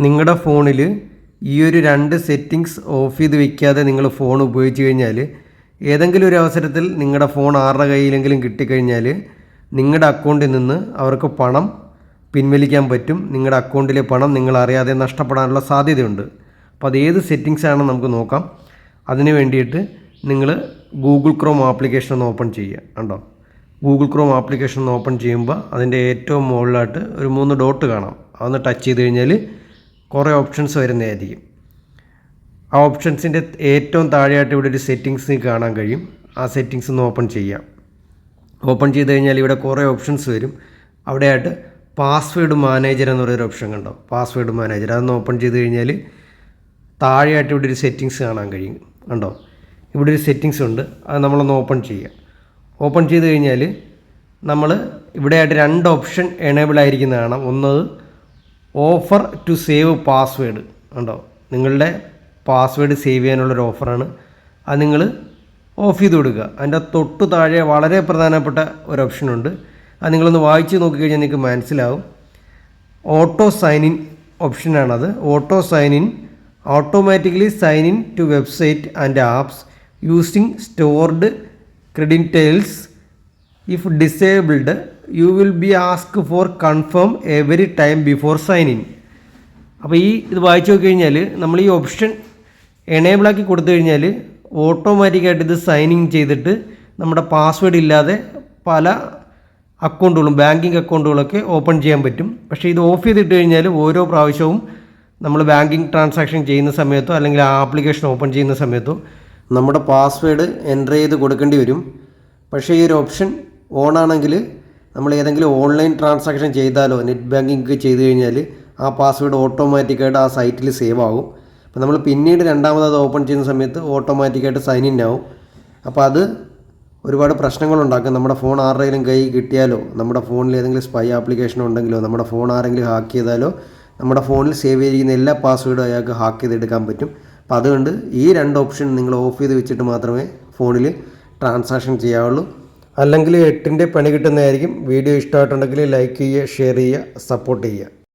നിങ്ങളുടെ ഫോണിൽ ഈ ഒരു രണ്ട് സെറ്റിങ്സ് ഓഫ് ചെയ്ത് വെക്കാതെ നിങ്ങൾ ഫോൺ ഉപയോഗിച്ച് കഴിഞ്ഞാൽ ഏതെങ്കിലും ഒരു അവസരത്തിൽ നിങ്ങളുടെ ഫോൺ ആരുടെ കയ്യിലെങ്കിലും കിട്ടിക്കഴിഞ്ഞാൽ നിങ്ങളുടെ അക്കൗണ്ടിൽ നിന്ന് അവർക്ക് പണം പിൻവലിക്കാൻ പറ്റും. നിങ്ങളുടെ അക്കൗണ്ടിലെ പണം നിങ്ങൾ അറിയാതെ നഷ്ടപ്പെടാനുള്ള സാധ്യതയുണ്ട്. അപ്പോൾ അത് ഏത് സെറ്റിങ്സ് ആണെന്ന് നമുക്ക് നോക്കാം. അതിന് വേണ്ടിയിട്ട് നിങ്ങൾ ഗൂഗിൾ ക്രോം ആപ്ലിക്കേഷൻ ഒന്ന് ഓപ്പൺ ചെയ്യുക കണ്ടോ? ഗൂഗിൾ ക്രോം ആപ്ലിക്കേഷൻ ഒന്ന് ഓപ്പൺ ചെയ്യുമ്പോൾ അതിന്റെ ഏറ്റവും മുകളിലായിട്ട് ഒരു മൂന്ന് ഡോട്ട് കാണാം. അതൊന്ന് ടച്ച് ചെയ്ത് കഴിഞ്ഞാൽ കുറേ ഓപ്ഷൻസ് വരുന്നതായിരിക്കും. ആ ഓപ്ഷൻസിന്റെ ഏറ്റവും താഴെയായിട്ട് ഇവിടെ ഒരു സെറ്റിങ്സ് കാണാൻ കഴിയും. ആ സെറ്റിങ്സ് ഒന്ന് ഓപ്പൺ ചെയ്യാം. ഓപ്പൺ ചെയ്ത് കഴിഞ്ഞാൽ ഇവിടെ കുറേ ഓപ്ഷൻസ് വരും. അവിടെയായിട്ട് പാസ്വേഡ് മാനേജർ എന്ന് പറയുന്ന ഓപ്ഷൻ കണ്ടോ? പാസ്വേഡ് മാനേജർ അതൊന്ന് ഓപ്പൺ ചെയ്ത് കഴിഞ്ഞാൽ താഴെയായിട്ട് ഇവിടെ ഒരു സെറ്റിങ്സ് കാണാൻ കഴിയും. കണ്ടോ? ഇവിടെ ഒരു സെറ്റിങ്സ് ഉണ്ട്. അത് നമ്മളൊന്ന് ഓപ്പൺ ചെയ്യാം. ഓപ്പൺ ചെയ്ത് കഴിഞ്ഞാൽ നമ്മൾ ഇവിടെയായിട്ട് രണ്ട് ഓപ്ഷൻ എനേബിൾ ആയിരിക്കുന്നതാണ് ഒന്നത് ഓഫർ ടു സേവ് പാസ്വേഡ് ഉണ്ടോ? നിങ്ങളുടെ പാസ്വേഡ് സേവ് ചെയ്യാനുള്ളൊരു ഓഫറാണ്. അത് നിങ്ങൾ ഓഫ് ചെയ്ത് കൊടുക്കുക. അതിന്റെ തൊട്ട് താഴെ വളരെ പ്രധാനപ്പെട്ട ഒരു ഓപ്ഷനുണ്ട് അത് നിങ്ങളൊന്ന് വായിച്ച് നോക്കിക്കഴിഞ്ഞാൽ നിങ്ങൾക്ക് മനസ്സിലാവും. Auto sign in ഓപ്ഷനാണത്. Auto sign in automatically sign in to website and apps using stored credentials if disabled you will be ask for confirm every time before sign in അപ്പോൾ ഈ ഇത് വായിച്ചു നോക്കി കഴിഞ്ഞാൽ നമ്മൾ ഈ ഓപ്ഷൻ എനേബിളാക്കി കൊടുത്തു കഴിഞ്ഞാൽ ഓട്ടോമാറ്റിക്കായിട്ട് ഇത് സൈനിങ് ചെയ്തിട്ട് നമ്മുടെ പാസ്വേഡ് ഇല്ലാതെ പല അക്കൗണ്ടുകളും ബാങ്കിങ് അക്കൗണ്ടുകളൊക്കെ ഓപ്പൺ ചെയ്യാൻ പറ്റും. പക്ഷേ ഇത് ഓഫ് ചെയ്തിട്ട് കഴിഞ്ഞാൽ ഓരോ പ്രാവശ്യവും നമ്മൾ ബാങ്കിങ് ട്രാൻസാക്ഷൻ ചെയ്യുന്ന സമയത്തോ അല്ലെങ്കിൽ ആ ആപ്ലിക്കേഷൻ ഓപ്പൺ ചെയ്യുന്ന സമയത്തോ നമ്മുടെ പാസ്വേഡ് എന്റർ ചെയ്ത് കൊടുക്കേണ്ടി വരും. പക്ഷേ ഈ ഒരു ഓപ്ഷൻ ഓൺ ആണെങ്കിൽ നമ്മൾ ഏതെങ്കിലും ഓൺലൈൻ ട്രാൻസാക്ഷൻ ചെയ്താലോ നെറ്റ് ബാങ്കിങ് ചെയ്ത് കഴിഞ്ഞാൽ ആ പാസ്വേഡ് ഓട്ടോമാറ്റിക്കായിട്ട് ആ സൈറ്റിൽ സേവ് ആകും അപ്പോൾ നമ്മൾ പിന്നീട് രണ്ടാമത് അത് ഓപ്പൺ ചെയ്യുന്ന സമയത്ത് ഓട്ടോമാറ്റിക്കായിട്ട് സൈൻ ഇൻ ആവും. അപ്പോൾ അത് ഒരുപാട് പ്രശ്നങ്ങളുണ്ടാക്കും നമ്മുടെ ഫോൺ ആരുടെയെങ്കിലും കൈ കിട്ടിയാലോ നമ്മുടെ ഫോണിൽ ഏതെങ്കിലും സ്പൈ ആപ്ലിക്കേഷൻ ഉണ്ടെങ്കിലോ നമ്മുടെ ഫോൺ ആരെങ്കിലും ഹാക്ക് ചെയ്താലോ നമ്മുടെ ഫോണിൽ സേവ് ചെയ്തിരിക്കുന്ന എല്ലാ പാസ്വേഡും അയാൾക്ക് ഹാക്ക് ചെയ്തെടുക്കാൻ പറ്റും. അപ്പോൾ അതുകൊണ്ട് ഈ രണ്ട് ഓപ്ഷൻ നിങ്ങൾ ഓഫ് ചെയ്ത് വെച്ചിട്ട് മാത്രമേ ഫോണിൽ ട്രാൻസാക്ഷൻ ചെയ്യാവുള്ളൂ. അല്ലെങ്കിൽ എട്ടിന്റെ പണി കിട്ടുന്നതായിരിക്കും. വീഡിയോ ഇഷ്ടമായിട്ടുണ്ടെങ്കിൽ ലൈക്ക് ചെയ്യുക ഷെയർ ചെയ്യുക സപ്പോർട്ട് ചെയ്യുക.